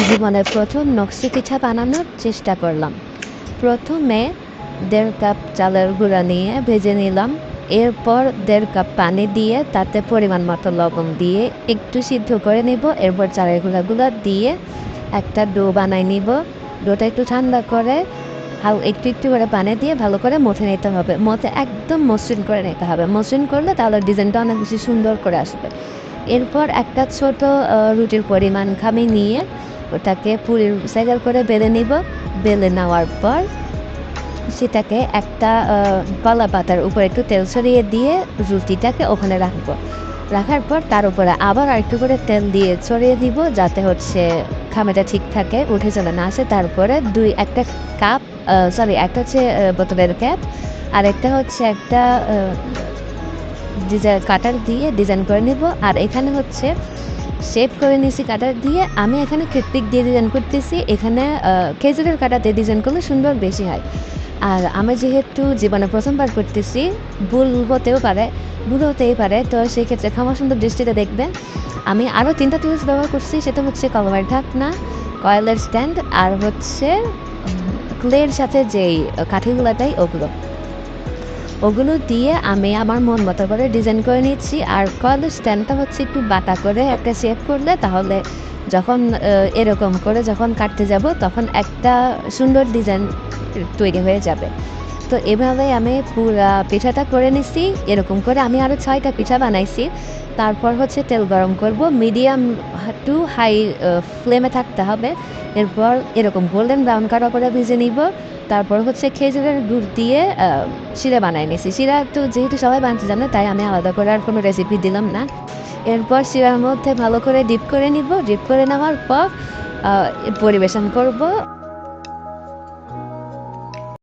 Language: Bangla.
জীবনে প্রথম নকশি পিঠা বানানোর চেষ্টা করলাম। প্রথমে দেড় কাপ চালের গুঁড়া নিয়ে ভেজে নিলাম। এরপর দেড় কাপ পানি দিয়ে তাতে পরিমাণ মতো লবণ দিয়ে একটু সিদ্ধ করে নেব। এরপর চালের গুঁড়াগুলো দিয়ে একটা ডো বানাই নিব। ডোটা একটু ঠান্ডা করে হাল, একটু একটু করে পানি দিয়ে ভালো করে মথে নিতে হবে। মথে একদম মসৃণ করে নিতে হবে। মসৃণ করলে তাহলে ডিজাইনটা অনেক বেশি সুন্দর করে আসবে। এরপর একটা ছোট রুটির পরিমাণ খামি নিয়ে ওটাকে পুরীর সাইকেল করে বেলে নিব। বেলে নেওয়ার পর সেটাকে একটা কলা পাতার উপরে একটু তেল ছড়িয়ে দিয়ে রুটিটাকে ওখানে রাখব। রাখার পর তার উপরে আবার আরেকটু করে তেল দিয়ে ছড়িয়ে দিব যাতে হচ্ছে খামেটা ঠিক থাকে, উঠে চলে না আসে। তারপরে দুই, একটা কাপ সরি একটা হচ্ছে বোতলের ক্যাপ আর একটা হচ্ছে একটা ডিজাইন কাটার দিয়ে ডিজাইন করে নেব। আর এখানে হচ্ছে শেপ করে নিয়েছি কাটার দিয়ে। আমি এখানে কৃত্রিক দিয়ে ডিজাইন করতেছি। এখানে খেজুরের কাটাতে ডিজাইন করলে সুন্দর বেশি হয়। আর আমি যেহেতু জীবনে প্রথমবার করতেছি, ভুল হতেও পারে, ভুল হতেই পারে, তো সেই ক্ষেত্রে ক্ষমা সুন্দর দৃষ্টিতে দেখবেন। আমি আরও তিনটা টুলস ব্যবহার করছি, সেটা হচ্ছে কলমের ঢাকনা কয়েলের স্ট্যান্ড আর হচ্ছে ক্লের সাথে যেই কাঠিগুলোটাই ওগুলো। ওগুলো দিয়ে আমি আমার মন মতো করে ডিজাইন করে নিচ্ছি। আর কল স্ট্যান্ডটা হচ্ছে একটু বাটা করে একটা শেপ করলে তাহলে যখন এরকম করে যখন কাটতে যাব তখন একটা সুন্দর ডিজাইন তৈরি হয়ে যাবে। তো এভাবে আমি পুরা পিঠাটা করে নিচ্ছি এরকম করে আমি আরও ছয়টা পিঠা বানাইছি। তারপর হচ্ছে তেল গরম করব। মিডিয়াম টু হাই ফ্লেমে থাকতে হবে। এরপর এরকম গোল্ডেন ব্রাউন কালার করে ভেজে নিব। তারপর হচ্ছে খেজুরের গুড় দিয়ে শিরা বানাই নিয়েছি শিরা তো যেহেতু সবাই বানাতে জানে, তাই আমি আলাদা করে আর কোনো রেসিপি দিলাম না। এরপর শিরার মধ্যে ভালো করে ডিপ করে নিব। ডিপ করে নেওয়ার পর পরিবেশন করব।